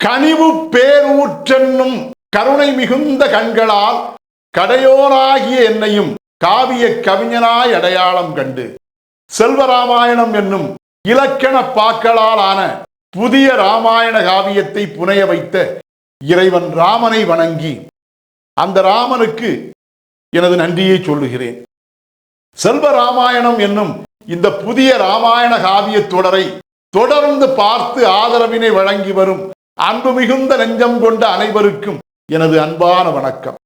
கனிவு பேரூற்றென்னும் கருணை மிகுந்த கண்களால் கடையோராகிய என்னையும் காவிய கவிஞனாய் அடையாளம் கண்டு. செல்வராமாயணம் என்னும் இலக்கண பாக்களால் ஆன புதிய ராமாயண காவியத்தை புனைய வைத்த இறைவன் ராமனை வணங்கி அந்த ராமனுக்கு எனது நன்றியை சொல்லுகிறேன். செல்வ ராமாயணம் என்னும் இந்த புதிய ராமாயண காவிய தொடரை தொடர்ந்து பார்த்து ஆதரவினை வழங்கி வரும் அன்பு மிகுந்த நெஞ்சம் கொண்ட அனைவருக்கும் எனது அன்பான வணக்கம்.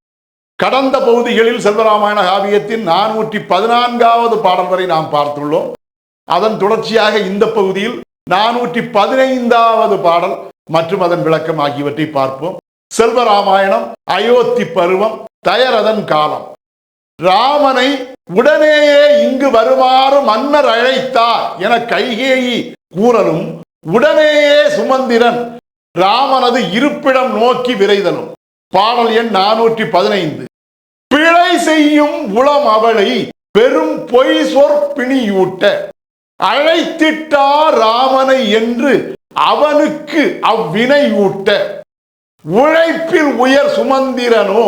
கடந்த பகுதிகளில் செல்வராமாயண காவியத்தின் நானூற்றி பதினான்காவது பாடல் வரை நாம் பார்த்துள்ளோம். அதன் தொடர்ச்சியாக இந்த பகுதியில் நானூற்றி பதினைந்தாவது பாடல் மற்றும் அதன் விளக்கம் ஆகியவற்றை பார்ப்போம். செல்வராமாயணம் அயோத்தி பருவம் தயரதன் காலம். ராமனை உடனேயே இங்கு வருமாறு மன்னர் அழைத்தார் என கைகேயி கூறலும் உடனேயே சுமந்திரன் ராமனது இருப்பிடம் நோக்கி விரைதலும். பாடல் எண் நானூற்றி பதினைந்து. பிழை செய்யும் உளம் அவளை பெரும் பொய் சொற்பிணியூட்ட. அழைத்திட்டார் ராமனை என்று அவனுக்கு அவ்வினையூட்ட. உழைப்பில் உயர் சுமந்திரனோ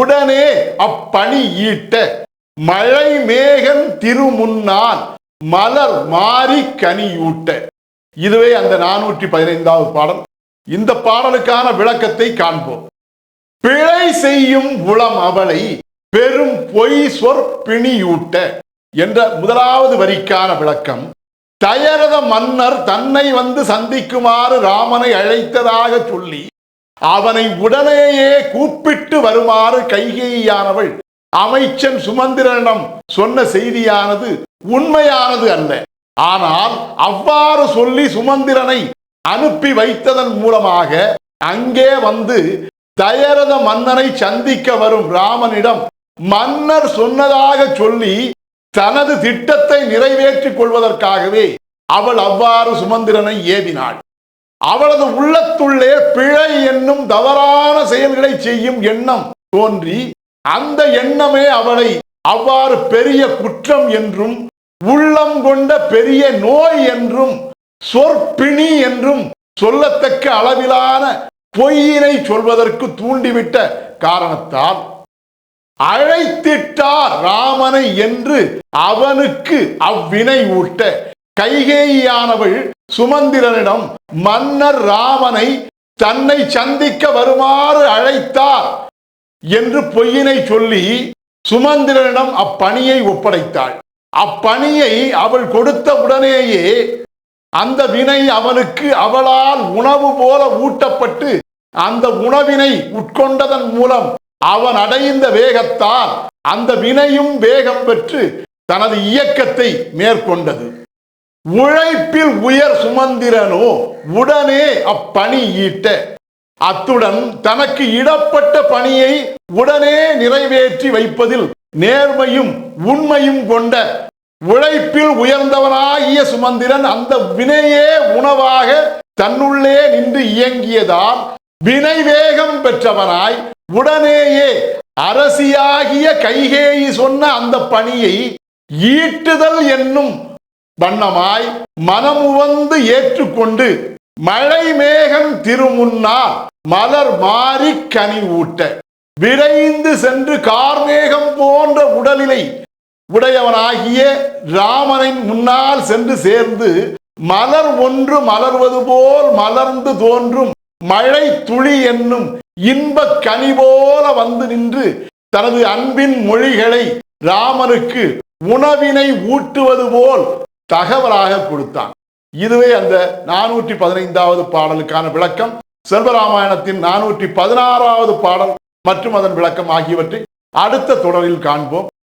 உடனே அப்பணி ஈட்ட. மழை மேகன் திருமுன்னால் மலர் மாறி கனியூட்ட. இதுவே அந்த நானூற்றி பதினைந்தாவது பாடல். இந்த பாடலுக்கான விளக்கத்தை காண்போம். பிழை செய்யும் உளம் அவளை பெரும் பொய் சொற்பிணியூட்ட என்ற முதலாவது வரிக்கான விளக்கம். தயரத மன்னர் தன்னை வந்து சந்திக்குமாறு ராமனை அழைத்ததாக சொல்லி அவனை உடனேயே கூப்பிட்டு வருமாறு கைகேயானவள் அமைச்சன் சுமந்திரனிடம் சொன்ன செய்தியானது உண்மையானது அல்ல. ஆனால் அவ்வாறு சொல்லி சுமந்திரனை அனுப்பி வைத்ததன் மூலமாக அங்கே வந்து தயரத மன்னனை சந்திக்க வரும் ராமனிடம் மன்னர் சொன்னதாக சொல்லி தனது திட்டத்தை நிறைவேற்றிக் கொள்வதற்காகவே அவள் அவ்வாறு சுமந்திரனை ஏவினாள். அவளது உள்ளத்துள்ளே பிழை என்னும் தவறான செயல்களை செய்யும் எண்ணம் தோன்றி அந்த எண்ணமே அவளை அவ்வாறு பெரிய குற்றம் என்றும் உள்ளம் கொண்ட பெரிய நோய் என்றும் சொற்பிணி என்றும் சொல்லத்தக்க அளவிலான பொய்யினை சொல்வதற்கு தூண்டிவிட்ட காரணத்தால் அழைத்திட்டார் ராமனை என்று அவனுக்கு அவ்வினை ஊட்ட கைகேயானவள் சுமந்திரனிடம் மன்னர் ராமனை தன்னை சந்திக்க வருமாறு அழைத்தார் என்று பொய்யினை சொல்லி சுமந்திரனிடம் அப்பணியை ஒப்படைத்தாள். அப்பணியை அவள் கொடுத்த உடனேயே அந்த வினை அவனுக்கு அவளால் உணவு போல ஊட்டப்பட்டு அந்த உணவினை உட்கொண்டதன் மூலம் அவன் அடைந்த வேகத்தால் அந்த வினையும் வேகம் பெற்று தனது இயக்கத்தை மேற்கொண்டது. உழைப்பில் உயர் சுமந்திரனோ உடனே அப்பணி ஈட்ட அத்துடன் தனக்கு இடப்பட்ட பணியை உடனே நிறைவேற்றி வைப்பதில் நேர்மையும் உண்மையும் கொண்ட உழைப்பில் உயர்ந்தவனாகிய சுமந்திரன் அந்த வினையே உணவாக தன்னுள்ளே நின்று இயங்கியதால் வினை வேகம் பெற்றவனாய் உடனேயே அரசியாகிய கைகேயி சொன்ன அந்த பணியை ஈட்டுதல் என்னும் வண்ணமாய் மனமுவந்து ஏற்றுக்கொண்டு மழை மேகம் திருமுன்னா மலர் மாறி கனி ஊட்ட விரைந்து சென்று கார்மேகம் போன்ற உடலிலை உடையவனாகிய ராமனின் முன்னால் சென்று சேர்ந்து மலர் ஒன்று மலர்வது போல் மலர்ந்து தோன்றும் மழை துளி என்னும் இன்பக் கனி போல வந்து நின்று தனது அன்பின் மொழிகளை ராமனுக்கு உணவினை ஊட்டுவது போல் தகவலாக கொடுத்தான். இதுவே அந்த நானூற்றி பதினைந்தாவது பாடலுக்கான விளக்கம். செல்வராமாயணத்தின் நானூற்றி பதினாறாவது பாடல் மற்றும் அதன் விளக்கம் ஆகியவற்றை அடுத்த தொடரில் காண்போம்.